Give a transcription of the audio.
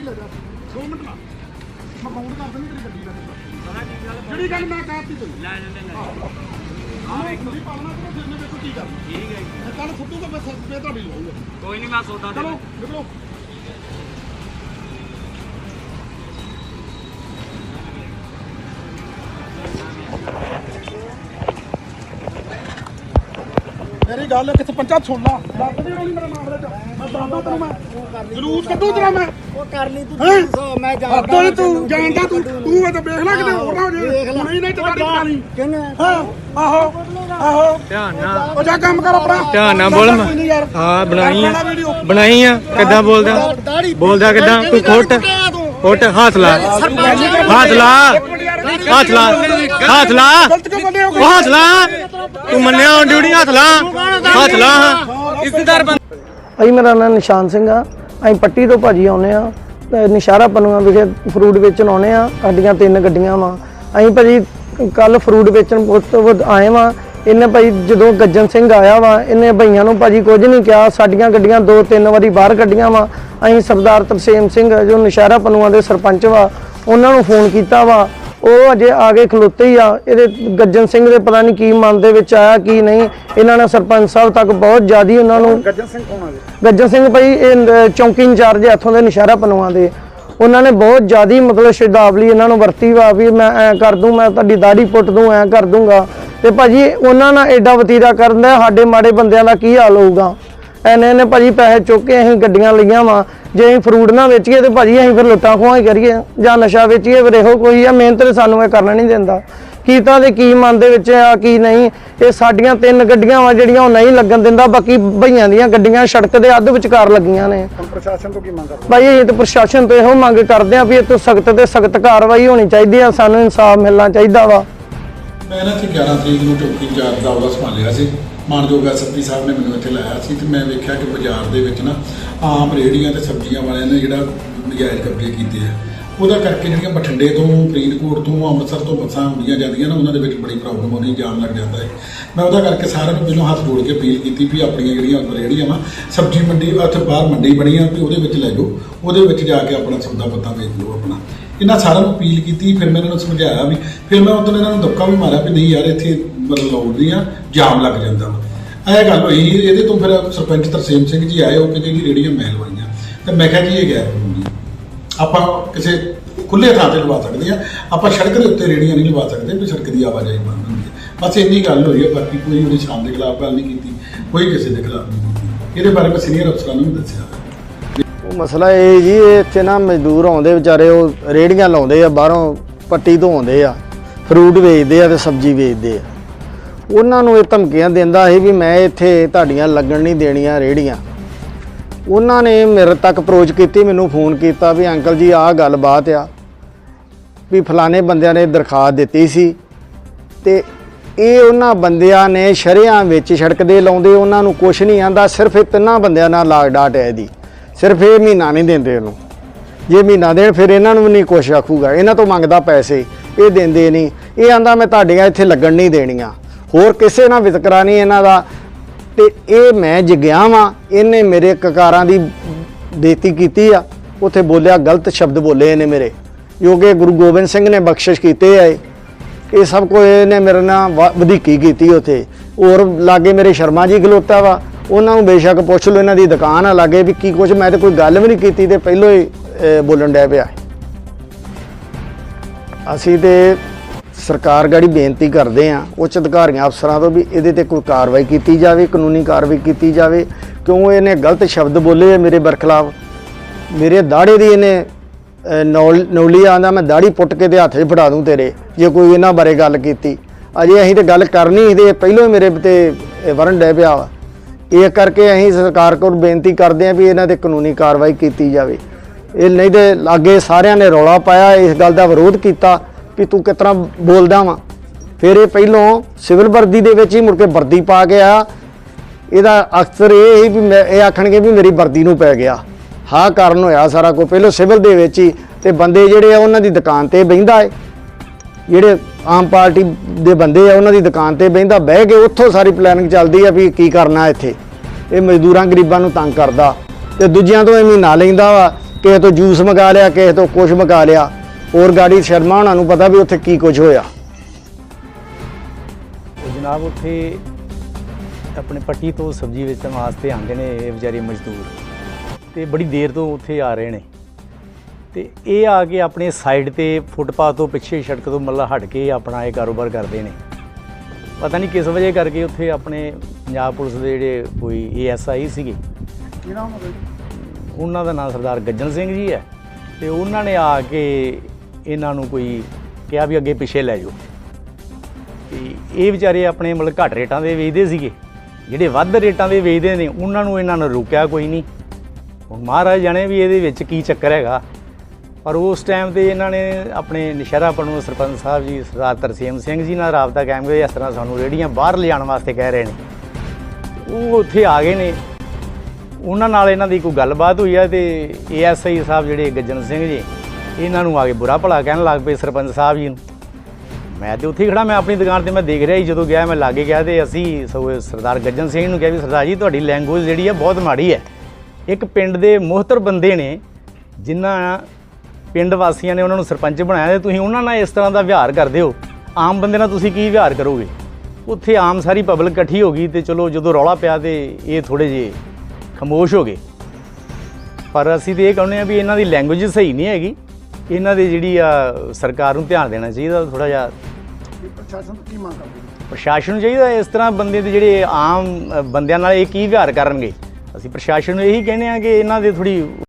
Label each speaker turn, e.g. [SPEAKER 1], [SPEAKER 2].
[SPEAKER 1] ਗੱਡੀ ਲੈ ਜਾ 2 ਮਿੰਟ ਲਾ। ਮੈਂ ਫੋਨ ਕਰ ਦਿੰਦੀ ਤੇਰੀ ਗੱਡੀ ਦਾ। ਜਿਹੜੀ ਗੱਲ ਮੈਂ ਕਹਿਤੀ ਤੈਨੂੰ।
[SPEAKER 2] ਲੈ ਲੈਂਦੇ ਲੈ
[SPEAKER 1] ਆ ਵੇਖ। ਤੁਸੀਂ ਪਾਲਣਾ ਕਰੋ ਫਿਰ ਮੈਂ ਵੇਖੋ ਕੀ ਕਰਨਾ।
[SPEAKER 2] ਠੀਕ ਹੈ ਜੀ।
[SPEAKER 1] ਕੱਲ ਫੁੱਟੂ ਤਾਂ ਮੈਂ ਸੱਤ ਤੁਹਾਡੀ ਲਵਾਂਗਾ
[SPEAKER 2] ਕੋਈ ਨਹੀਂ ਮੈਂ ਸੌਦਾ
[SPEAKER 1] ਚਲੋ ਨਿਕਲੋ। ਮੇਰੀ ਗੱਲ ਕਿੱਥੇ ਪੰਚਾ ਸੁਣ ਲਾ। ਲੱਗ ਦੀ ਰੋਣੀ ਮੇਰੇ ਮਾਮਲੇ ਚ। ਮੈਂ ਦੱਸਦਾ ਤੈਨੂੰ ਮੈਂ। ਜਲੂਸ ਕੱਢੂ ਤੇਰਾ ਮੈਂ?
[SPEAKER 3] ਉਹ ਕਰ ਲਈ ਤੂੰ
[SPEAKER 1] ਹੈਂ?
[SPEAKER 3] 300 ਮੈਂ ਜਾਣਦਾ
[SPEAKER 1] ਤੂੰ ਜਾਣਦਾ ਤੂੰ। ਤੂੰ ਇਹ ਤਾਂ ਵੇਖ ਲੈ ਕਿਤੇ ਹੋਰ ਨਾ ਹੋ ਜੇ। ਹੁਣੇ ਨਹੀਂ ਟਕਾਰੀ ਟਕਾਲੀ
[SPEAKER 3] ਕਿੰਨੇ
[SPEAKER 1] ਹਾਂ? ਆਹੋ। ਆਹੋ।
[SPEAKER 4] ਧਿਆਨ ਨਾਲ।
[SPEAKER 1] ਉਹ ਜਾ ਕੰਮ ਕਰ ਆਪਣਾ।
[SPEAKER 4] ਧਿਆਨ ਨਾਲ ਬੋਲ
[SPEAKER 1] ਕੋਈ।
[SPEAKER 4] ਹਾਂ ਬਣਾਈ ਆ। ਬਣਾਈ ਕਿੱਦਾਂ ਬੋਲਦਾ? ਬੋਲਦਾ ਕਿੱਦਾਂ? ਤੂੰ ਖੁੱਟ? ਖੁੱਟ ਹੱਥ ਲਾ। ਹੱਥ ਲਾ। ਹੱਥ ਲਾ। ਹੱਥ ਲਾ।
[SPEAKER 1] ਗਲਤ ਕਿਉਂ ਬੰਦੇ ਹੋ
[SPEAKER 4] ਉਹ ਹੱਥ ਲਾ। ਤੂੰ ਮੰਨਿਆ ਹੁਣ ਡਿਊਟੀ ਹੱਥ ਲਾ। ਹੱਥ ਲਾ। ਇਜ਼ਤਦਾਰ
[SPEAKER 5] ਭਾਈ ਮੇਰਾ ਨਾਮ ਨਿਸ਼ਾਨ ਸਿੰਘ ਆ। ਅਸੀਂ ਪੱਟੀ ਤੋਂ ਭਾਜੀ ਆਉਨੇ ਆ। ਤੇ ਨਿਸ਼ਾਰਾ ਪਨੂਆ ਵਿਖੇ ਫਰੂਟ ਵੇਚਣ ਆਉਨੇ ਆ। ਸਾਡੀਆਂ ਤਿੰਨ ਗੱਡੀਆਂ ਵਾ। ਅਸੀਂ ਭਾਜੀ ਕੱਲ ਫਰੂਟ ਵੇਚਣ ਬਹੁਤ ਬਹੁਤ ਆਏ ਵਾ। ਇਹਨੇ ਭਾਈ ਜਦੋਂ ਗੱਜਨ ਸਿੰਘ ਆਇਆ ਵਾ, ਇਹਨੇ ਭਈਆਂ ਨੂੰ ਭਾਜੀ ਕੁਝ ਨਹੀਂ ਕਿਹਾ। ਸਾਡੀਆਂ ਗੱਡੀਆਂ ਦੋ ਤਿੰਨ ਵਾਰੀ ਬਾਹਰ ਕੱਢੀਆਂ ਵਾ। ਅਸੀਂ ਸਰਦਾਰ ਤਰਸੇਮ ਸਿੰਘ, ਜੋ ਨਿਸ਼ਾਰਾ ਪਨੂਆ ਦੇ ਸਰਪੰਚ ਵਾ, ਉਹਨਾਂ ਨੂੰ ਫੋਨ ਕੀਤਾ ਵਾ। ਉਹ ਅਜੇ ਆ ਕੇ ਖਲੋਤੇ ਹੀ ਆ। ਇਹਦੇ ਗੱਜਨ ਸਿੰਘ ਦੇ ਪਤਾ ਨਹੀਂ ਕੀ ਮਨ ਦੇ ਵਿੱਚ ਆਇਆ ਕੀ ਨਹੀਂ। ਇਹਨਾਂ ਨੇ ਸਰਪੰਚ ਸਾਹਿਬ ਤੱਕ ਬਹੁਤ ਜ਼ਿਆਦੀ ਉਹਨਾਂ ਨੂੰ
[SPEAKER 1] ਗੱਜਨ ਸਿੰਘ ਕੌਣ ਆ ਜੀ?
[SPEAKER 5] ਗੱਜਰ ਸਿੰਘ ਭਾਈ ਇਹ ਚੌਂਕੀ ਇੰਚਾਰਜ ਇੱਥੋਂ ਦੇ ਨਿਸ਼ਾਰਾ ਪਨੂਆਂ ਦੇ। ਉਹਨਾਂ ਨੇ ਬਹੁਤ ਜ਼ਿਆਦੀ ਮਤਲਬ ਸ਼ਰਦਾਵਲੀ ਇਹਨਾਂ ਨੂੰ ਵਰਤੀ ਵਾ ਵੀ ਮੈਂ ਐ ਕਰ ਦੂੰ ਮੈਂ ਤੁਹਾਡੀ ਦਾੜੀ ਪੁੱਟ ਦੂੰ ਐ ਕਰ ਦੂੰਗਾ। ਤੇ ਭਾਜੀ ਉਹਨਾਂ ਨਾਲ ਐਡਾ ਵਤੀਰਾ ਕਰਨ ਦਾ ਸਾਡੇ ਮਾੜੇ ਬੰਦਿਆਂ ਦਾ ਕੀ ਹਾਲ ਹੋਊਗਾ? ਐਨੇ ਨੇ ਭਾਜੀ ਪੈਸੇ ਚੁੱਕ ਕੇ ਅਸੀਂ ਗੱਡੀਆਂ ਲਈਆਂ ਵਾ। ਜੇ ਅਸੀਂ ਫਰੂਟ ਨਾ ਵੇਚੀਏ ਤੇ ਭਾਜੀ ਅਸੀਂ ਫਿਰ ਲੁੱਟਾਂ ਖੋਹਾਂ ਕਰੀਏ। ਜਾਂ ਨਸ਼ਾ ਵੇਚੀਏ ਫਿਰ ਇਹੋ ਕੋਈ ਆ ਮਿਹਨਤ ਤੇ ਸਾਨੂੰ ਇਹ ਕਰਨਾ ਨਹੀਂ ਦਿੰਦਾ। ਕੀਤਾ ਤੇ ਕੀ ਮਨ ਦੇ ਵਿੱਚ ਆ ਕੀ ਨਹੀਂ? ਇਹ ਸਾਡੀਆਂ ਤਿੰਨ ਗੱਡੀਆਂ ਵਾ ਜਿਹੜੀਆਂ ਉਹ ਨਹੀਂ ਲੱਗਣ ਦਿੰਦਾ ਬਾਕੀ ਭਈਆਂ ਦੀਆਂ ਗੱਡੀਆਂ ਸੜਕ ਦੇ ਅੱਧ ਵਿਚਕਾਰ ਲੱਗੀਆਂ ਨੇ।
[SPEAKER 1] ਪ੍ਰਸ਼ਾਸਨ ਤੋਂ ਕੀ ਮੰਗ ਕਰਦੇ?
[SPEAKER 5] ਭਾਈ ਇਹ ਤੇ ਪ੍ਰਸ਼ਾਸਨ ਤੋਂ ਇਹੋ ਮੰਗ ਕਰਦੇ ਆ ਵੀ ਇਹ ਤੋਂ ਸਖਤ ਤੇ ਸਖਤ ਕਾਰਵਾਈ ਹੋਣੀ ਚਾਹੀਦੀ ਆ ਸਾਨੂੰ ਇਨਸਾਫ ਮਿਲਣਾ ਚਾਹੀਦਾ ਵਾ।
[SPEAKER 6] ਮੈਂ ਨਾ ਇੱਥੇ 11 ਤਰੀਕ ਨੂੰ ਚੌਕੀ ਇੰਚਾਰਜ ਦਾ ਉਹਦਾ ਸੰਭਾਲਿਆ ਸੀ। ਮਾਨਯੋਗ ਐਸਪੀ ਸਾਹਿਬ ਨੇ ਮੈਨੂੰ ਇੱਥੇ ਲਾਇਆ ਸੀ ਤੇ ਮੈਂ ਵੇਖਿਆ ਕਿ ਬਾਜ਼ਾਰ ਦੇ ਵਿੱਚ ਨਾ ਆਮ ਰੇਹੜੀਆਂ ਤੇ ਸਬਜ਼ੀਆਂ ਵਾਲਿਆਂ ਨੇ ਜਿਹੜਾ ਨਜਾਇਜ਼ ਕਬਜ਼ੇ ਕੀਤੇ ਆ। ਉਹਦਾ ਕਰਕੇ ਜਿਹੜੀਆਂ ਬਠਿੰਡੇ ਤੋਂ, ਫਰੀਦਕੋਟ ਤੋਂ, ਅੰਮ੍ਰਿਤਸਰ ਤੋਂ ਬੱਸਾਂ ਆਉਂਦੀਆਂ ਜਾਂਦੀਆਂ ਨਾ, ਉਹਨਾਂ ਦੇ ਵਿੱਚ ਬੜੀ ਪ੍ਰੋਬਲਮ ਆਉਂਦੀ ਜਾਮ ਲੱਗ ਜਾਂਦਾ ਹੈ। ਮੈਂ ਉਹਦਾ ਕਰਕੇ ਸਾਰਿਆਂ ਨੂੰ ਪਹਿਲਾਂ ਹੱਥ ਜੋੜ ਕੇ ਅਪੀਲ ਕੀਤੀ ਵੀ ਆਪਣੀਆਂ ਜਿਹੜੀਆਂ ਰੇਹੜੀਆਂ ਵਾ ਸਬਜ਼ੀ ਮੰਡੀ ਉੱਥੇ ਬਾਹਰ ਮੰਡੀ ਬਣੀ ਆ ਵੀ ਉਹਦੇ ਵਿੱਚ ਲੈ ਜਾਓ। ਉਹਦੇ ਵਿੱਚ ਜਾ ਕੇ ਆਪਣਾ ਸੌਦਾ ਪੱਤਾ ਵੇਚ ਲਓ ਆਪਣਾ। ਇਹਨਾਂ ਸਾਰਿਆਂ ਨੂੰ ਅਪੀਲ ਕੀਤੀ, ਫਿਰ ਮੈਂ ਇਹਨਾਂ ਨੂੰ ਸਮਝਾਇਆ ਵੀ, ਫਿਰ ਮੈਂ ਉਦੋਂ ਇਹਨਾਂ ਨੂੰ ਧੱਕਾ ਵੀ ਮਾਰਿਆ ਵੀ ਨਹੀਂ ਯਾਰ, ਇੱਥੇ ਮਤਲਬ ਲੋੜ ਨਹੀਂ ਆ, ਜਾਮ ਲੱਗ ਜਾਂਦਾ ਵਾ। ਇਹ ਗੱਲ ਹੋਈ, ਇਹਦੇ ਤੋਂ ਫਿਰ ਸਰਪੰਚ ਤਰਸੇਮ ਸਿੰਘ ਜੀ ਆਏ, ਉਹ ਕਹਿੰਦੇ ਜੀ ਰੇੜੀਆਂ ਮੈਂ ਲਵਾਈਆਂ ਤੇ ਮੈਂ ਕਿਹਾ ਜੀ ਇਹ ਗੈਰ ਕਾਨੂੰਨੀ ਆਪਾਂ ਕਿਸੇ ਖੁੱਲੇ ਥਾਂ ਤੇ ਲਵਾ ਸਕਦੇ ਆ ਆਪਾਂ ਸੜਕ ਦੇ ਉੱਤੇ ਰੇੜੀਆਂ ਨਹੀਂ ਲਵਾ ਸਕਦੇ ਵੀ ਸੜਕ ਦੀ ਆਵਾਜਾਈ ਬੰਦ ਹੁੰਦੀ ਹੈ। ਬਸ ਇੰਨੀ ਗੱਲ ਹੋਈ ਹੈ, ਬਾਕੀ ਕੋਈ ਉਹਦੀ ਸ਼ਾਨ ਦੇ ਖਿਲਾਫ ਗੱਲ ਨਹੀਂ ਕੀਤੀ, ਕੋਈ ਕਿਸੇ ਦੇ ਖਿਲਾਫ ਨਹੀਂ ਕੀਤੀ। ਇਹਦੇ ਬਾਰੇ ਮੈਂ ਸੀਨੀਅਰ ਅਫਸਰਾਂ ਨੂੰ ਵੀ ਦੱਸਿਆ।
[SPEAKER 3] ਉਹ ਮਸਲਾ ਇਹ ਜੀ, ਇਹ ਇੱਥੇ ਨਾ ਮਜ਼ਦੂਰ ਆਉਂਦੇ ਵਿਚਾਰੇ, ਉਹ ਰੇੜੀਆਂ ਲਾਉਂਦੇ ਆ, ਬਾਹਰੋਂ ਪੱਟੀ ਤੋਂ ਆਉਂਦੇ ਆ ਫਰੂਟ ਵੇਚਦੇ ਆ ਤੇ ਸਬਜ਼ੀ ਵੇਚਦੇ ਆ। ਉਹਨਾਂ ਨੂੰ ਇਹ ਧਮਕੀਆਂ ਦਿੰਦਾ ਸੀ ਵੀ ਮੈਂ ਇੱਥੇ ਤੁਹਾਡੀਆਂ ਲੱਗਣ ਨਹੀਂ ਦੇਣੀਆਂ ਰੇੜੀਆਂ। ਉਹਨਾਂ ਨੇ ਮੇਰੇ ਤੱਕ ਅਪਰੋਚ ਕੀਤੀ, ਮੈਨੂੰ ਫੋਨ ਕੀਤਾ ਵੀ ਅੰਕਲ ਜੀ, ਆਹ ਗੱਲਬਾਤ ਆ ਵੀ ਫਲਾਣੇ ਬੰਦਿਆਂ ਨੇ ਦਰਖਾਸਤ ਦਿੱਤੀ ਸੀ ਤੇ ਇਹ ਉਹਨਾਂ ਬੰਦਿਆਂ ਨੇ ਸ਼ਰਿਆਂ ਵਿੱਚ ਸੜਕ ਲਾਉਂਦੇ ਉਹਨਾਂ ਨੂੰ ਕੁਝ ਨਹੀਂ ਆਂਦਾ, ਸਿਰਫ ਇਹ ਤਿੰਨਾਂ ਬੰਦਿਆਂ ਨਾਲ ਲਾਗ ਡਾਟ ਹੈ ਇਹਦੀ। ਸਿਰਫ ਇਹ ਮਹੀਨਾ ਨਹੀਂ ਦਿੰਦੇ ਉਹਨੂੰ ਜੇ ਮਹੀਨਾ ਦੇਣ, ਫਿਰ ਇਹਨਾਂ ਨੂੰ ਨਹੀਂ ਕੁਛ ਆਖੂਗਾ। ਇਹਨਾਂ ਤੋਂ ਮੰਗਦਾ ਪੈਸੇ, ਇਹ ਦਿੰਦੇ ਨਹੀਂ। ਇਹ ਆਂਦਾ, ਮੈਂ ਤੁਹਾਡੀਆਂ ਇੱਥੇ ਲੱਗਣ ਨਹੀਂ ਦੇਣੀਆਂ। ਹੋਰ ਕਿਸੇ ਨਾਲ ਵਿਤਕਰਾ ਨਹੀਂ ਇਹਨਾਂ ਦਾ। ਤੇ ਇਹ ਮੈਂ ਜਗਿਆ ਵਾਂ। ਇਹਨੇ ਮੇਰੇ ਕਕਾਰਾਂ ਦੀ ਬੇਇੱਜ਼ਤੀ ਕੀਤੀ ਆ। ਉੱਥੇ ਬੋਲਿਆ ਗਲਤ ਸ਼ਬਦ ਬੋਲੇ ਇਹਨੇ ਮੇਰੇ। ਜੋ ਕਿ ਗੁਰੂ ਗੋਬਿੰਦ ਸਿੰਘ ਨੇ ਬਖਸ਼ਿਸ਼ ਕੀਤੇ ਆ ਇਹ। ਸਭ ਕੁਝ ਇਹਨੇ ਮੇਰੇ ਨਾਲ ਵ- ਵਧੀਕੀ ਕੀਤੀ ਉੱਥੇ। ਔਰ ਲਾਗੇ ਮੇਰੇ ਸ਼ਰਮਾ ਜੀ ਗਲੋਤਾ ਵਾ। ਉਹਨਾਂ ਨੂੰ ਬੇਸ਼ੱਕ ਪੁੱਛ ਲਓ, ਇਹਨਾਂ ਦੀ ਦੁਕਾਨ ਆ ਲਾਗੇ ਵੀ ਕੀ ਕੁਝ ਮੈਂ ਤੇ ਕੋਈ ਗੱਲ ਵੀ ਨਹੀਂ ਕੀਤੀ ਤੇ ਪਹਿਲੋਂ ਹੀ ਬੋਲਣ ਡਿਆ ਪਿਆ। ਅਸੀਂ ਤੇ ਸਰਕਾਰ ਗਾੜੀ ਬੇਨਤੀ ਕਰਦੇ ਆ, ਉੱਚ ਅਧਿਕਾਰੀਆਂ ਅਫਸਰਾਂ ਤੋਂ ਵੀ ਇਹਦੇ ਤੇ ਕੋਈ ਕਾਰਵਾਈ ਕੀਤੀ ਜਾਵੇ, ਕਾਨੂੰਨੀ ਕਾਰਵਾਈ ਕੀਤੀ ਜਾਵੇ। ਕਿਉਂ ਇਹਨੇ ਗਲਤ ਸ਼ਬਦ ਬੋਲੇ ਆ ਮੇਰੇ ਬਰਖਲਾਫ? ਮੇਰੇ ਦਾੜੇ ਦੀ ਇਹਨੇ ਨੌਲ, ਨੌਲੀ ਆਂਦਾ ਮੈਂ ਦਾੜੀ ਪੁੱਟ ਕੇ ਤੇ ਹੱਥ 'ਚ ਫੜਾ ਦੂੰ ਤੇਰੇ, ਜੇ ਕੋਈ ਇਹਨਾਂ ਬਾਰੇ ਗੱਲ ਕੀਤੀ। ਅਜੇ ਅਸੀਂ ਤੇ ਗੱਲ ਕਰਨੀ ਸੀ ਤੇ ਇਹ ਪਹਿਲੋਂ ਹੀ ਮੇਰੇ ਤੇ ਵਰਨ ਡੈ ਪਿਆ ਵਾ। ਇਹ ਕਰਕੇ ਅਸੀਂ ਸਰਕਾਰ ਕੋਲ ਬੇਨਤੀ ਕਰਦੇ ਹਾਂ ਵੀ ਇਹਨਾਂ ਤੇ ਕਾਨੂੰਨੀ ਕਾਰਵਾਈ ਕੀਤੀ ਜਾਵੇ। ਇਹ ਨਹੀਂ ਤੇ ਲਾਗੇ ਸਾਰਿਆਂ ਨੇ ਰੌਲਾ ਪਾਇਆ, ਇਸ ਗੱਲ ਦਾ ਵਿਰੋਧ ਕੀਤਾ। ਵੀ ਤੂੰ ਕਿਸ ਤਰ੍ਹਾਂ ਬੋਲਦਾ ਵਾ। ਫਿਰ ਇਹ ਪਹਿਲੋਂ ਸਿਵਲ ਵਰਦੀ ਦੇ ਵਿੱਚ ਹੀ ਮੁੜ ਕੇ ਵਰਦੀ ਪਾ ਕੇ ਆ। ਇਹਦਾ ਅਕਸਰ ਇਹ ਹੀ ਵੀ ਮੈਂ ਇਹ ਆਖਣਗੇ ਵੀ ਮੇਰੀ ਵਰਦੀ ਨੂੰ ਪੈ ਗਿਆ। ਹਾਂ ਕਾਰਨ ਹੋਇਆ ਸਾਰਾ ਕੁਝ। ਪਹਿਲੋਂ ਸਿਵਲ ਦੇ ਵਿੱਚ ਹੀ ਤੇ ਬੰਦੇ ਜਿਹੜੇ ਆ ਉਹਨਾਂ ਦੀ ਦੁਕਾਨ ਤੇ ਬਹਿੰਦਾ ਏ। ਜਿਹੜੇ ਆਮ ਪਾਰਟੀ ਦੇ ਬੰਦੇ ਆ ਉਹਨਾਂ ਦੀ ਦੁਕਾਨ ਤੇ ਬਹਿੰਦਾ, ਬਹਿ ਕੇ ਉੱਥੋਂ ਸਾਰੀ ਪਲੈਨਿੰਗ ਚੱਲਦੀ ਆ ਵੀ ਕੀ ਕਰਨਾ ਇੱਥੇ। ਇਹ ਮਜ਼ਦੂਰਾਂ ਗਰੀਬਾਂ ਨੂੰ ਤੰਗ ਕਰਦਾ। ਤੇ ਦੂਜਿਆਂ ਤੋਂ ਇਹ ਮਹੀਨਾ ਲੈਂਦਾ ਵਾ। ਕਿਸੇ ਤੋਂ ਜੂਸ ਮੰਗਾ ਲਿਆ, ਕਿਸੇ ਤੋਂ ਕੁਝ ਮੰਗਾ ਲਿਆ। ਹੋਰ ਗਾੜੀ ਸ਼ਰਮਾ ਉਹਨਾਂ ਨੂੰ ਪਤਾ ਵੀ ਉੱਥੇ ਕੀ ਕੁਝ ਹੋਇਆ।
[SPEAKER 2] ਉਹ ਜਨਾਬ ਉੱਥੇ ਆਪਣੇ ਪੱਟੀ ਤੋਂ ਸਬਜ਼ੀ ਵੇਚਣ ਵਾਸਤੇ ਆਉਂਦੇ ਨੇ ਇਹ ਵਿਚਾਰੇ ਮਜ਼ਦੂਰ। ਤੇ ਬੜੀ ਦੇਰ ਤੋਂ ਉੱਥੇ ਆ ਰਹੇ ਨੇ। ਤੇ ਇਹ ਆ ਕੇ ਆਪਣੇ ਸਾਈਡ ਤੇ ਫੁੱਟਪਾਥ ਤੋਂ ਪਿੱਛੇ ਸੜਕ ਤੋਂ ਮੱਲਾ ਹਟ ਕੇ ਆਪਣਾ ਇਹ ਕਾਰੋਬਾਰ ਕਰਦੇ ਨੇ। ਪਤਾ ਨਹੀਂ ਕਿਸ ਵਜ੍ਹਾ ਕਰਕੇ ਉੱਥੇ ਆਪਣੇ ਪੰਜਾਬ ਪੁਲਿਸ ਦੇ ਜਿਹੜੇ ਕੋਈ ਏਐਸਆਈ ਸੀਗੇ।
[SPEAKER 1] ਦਾ
[SPEAKER 2] ਉਹਨਾਂ ਦਾ ਨਾਮ ਸਰਦਾਰ ਗੱਜਣ ਸਿੰਘ ਜੀ ਹੈ। ਤੇ ਉਹਨਾਂ ਨੇ ਆ ਕੇ ਇਹਨਾਂ ਨੂੰ ਕੋਈ ਕਿਹਾ ਵੀ ਅੱਗੇ ਪਿੱਛੇ ਲੈ ਜਾਓ। ਤੇ ਇਹ ਵਿਚਾਰੇ ਆਪਣੇ ਮਤਲਬ ਘੱਟ ਰੇਟਾਂ ਦੇ ਵੇਚਦੇ ਸੀਗੇ। ਜਿਹੜੇ ਵੱਧ ਰੇਟਾਂ ਦੇ ਵੇਚਦੇ ਨੇ, ਉਹਨਾਂ ਨੂੰ ਇਹਨਾਂ ਨੇ ਰੋਕਿਆ ਕੋਈ ਨਹੀਂ। ਹੁਣ ਮਹਾਰਾਜ ਜਾਣੇ ਵੀ ਇਹਦੇ ਵਿੱਚ ਕੀ ਚੱਕਰ ਹੈਗਾ। ਪਰ ਉਸ ਟਾਈਮ ਤੇ ਇਹਨਾਂ ਨੇ ਆਪਣੇ ਨਿਸ਼ਰਾ ਪਣੂ ਸਰਪੰਚ ਸਾਹਿਬ ਜੀ, ਸਰਦਾਰ ਤਰਸੇਮ ਸਿੰਘ ਜੀ ਨਾਲ ਰਾਬਤਾ ਕਾਇਮ ਕਰਿਆ ਇਸ ਤਰ੍ਹਾਂ ਸਾਨੂੰ ਰੇੜੀਆਂ ਬਾਹਰ ਲਿਆਉਣ ਵਾਸਤੇ ਕਹਿ ਰਹੇ ਨੇ। ਉਹ ਉੱਥੇ ਆ ਗਏ ਨੇ। ਉਹਨਾਂ ਨਾਲ ਇਹਨਾਂ ਦੀ ਕੋਈ ਗੱਲਬਾਤ ਹੋਈ ਹੈ ਤੇ ਏਐਸਆਈ ਸਾਹਿਬ ਜਿਹੜੇ ਗੱਜਨ ਸਿੰਘ ਜੀ ਇਹਨਾਂ ਨੂੰ ਆ ਕੇ ਬੁਰਾ ਭਲਾ ਕਹਿਣ ਲੱਗ ਪਏ ਸਰਪੰਚ ਸਾਹਿਬ ਜੀ ਨੂੰ। ਮੈਂ ਤੇ ਉੱਥੇ ਹੀ ਖੜਾ ਮੈਂ ਆਪਣੀ ਦੁਕਾਨ ਤੇ ਮੈਂ ਦੇਖ ਰਿਹਾ ਸੀ ਜਦੋਂ ਗਿਆ ਮੈਂ ਲਾਗੇ ਗਿਆ ਤੇ ਅਸੀਂ ਸਗੋਂ ਸਰਦਾਰ ਗੱਜਨ ਸਿੰਘ ਨੂੰ ਕਿਹਾ ਵੀ ਸਰਦਾਰ ਜੀ, ਤੁਹਾਡੀ ਲੈਂਗੁਏਜ ਜਿਹੜੀ ਹੈ ਬਹੁਤ ਮਾੜੀ ਹੈ। ਇੱਕ ਪਿੰਡ ਦੇ ਮੋਹਤਰ ਬੰਦੇ ਨੇ, ਜਿਨ੍ਹਾਂ ਪਿੰਡ ਵਾਸੀਆਂ ਨੇ ਉਹਨਾਂ ਨੂੰ ਸਰਪੰਚ ਬਣਾਇਆ ਤੇ ਤੁਸੀਂ ਉਹਨਾਂ ਨਾਲ ਇਸ ਤਰ੍ਹਾਂ ਦਾ ਵਿਹਾਰ ਕਰਦੇ ਹੋ। ਆਮ ਬੰਦੇ ਨਾਲ ਤੁਸੀਂ ਕੀ ਵਿਹਾਰ ਕਰੋਗੇ? ਉੱਥੇ ਆਮ ਸਾਰੀ ਪਬਲਿਕ ਇਕੱਠੀ ਹੋ ਗਈ ਤੇ ਚਲੋ ਜਦੋਂ ਰੌਲਾ ਪਿਆ ਤੇ ਇਹ ਥੋੜੇ ਜਿਹੇ ਖਮੋਸ਼ ਹੋ ਗਏ। ਪਰ ਅਸੀਂ ਤੇ ਇਹ ਕਹਿੰਦੇ ਆ ਵੀ ਇਹਨਾਂ ਦੀ ਲੈਂਗੁਏਜ ਸਹੀ ਨਹੀਂ ਹੈਗੀ। ਇਹਨਾਂ ਦੀ ਜਿਹੜੀ ਆ ਸਰਕਾਰ ਨੂੰ ਧਿਆਨ ਦੇਣਾ ਚਾਹੀਦਾ ਥੋੜਾ ਜਿਹਾ
[SPEAKER 1] ਪ੍ਰਸ਼ਾਸਨ ਤੋਂ ਕੀ ਮੰਗ ਕਰਦੇ?
[SPEAKER 2] ਪ੍ਰਸ਼ਾਸਨ ਨੂੰ ਚਾਹੀਦਾ ਇਸ ਤਰ੍ਹਾਂ ਬੰਦੇ ਦੇ ਜਿਹੜੇ ਆਮ ਬੰਦਿਆਂ ਨਾਲ ਇਹ ਕੀ ਵਿਹਾਰ ਕਰਨਗੇ ਅਸੀਂ ਪ੍ਰਸ਼ਾਸਨ ਨੂੰ ਇਹੀ ਕਹਿੰਦੇ ਆ ਕਿ ਇਹਨਾਂ ਦੇ ਥੋੜੀ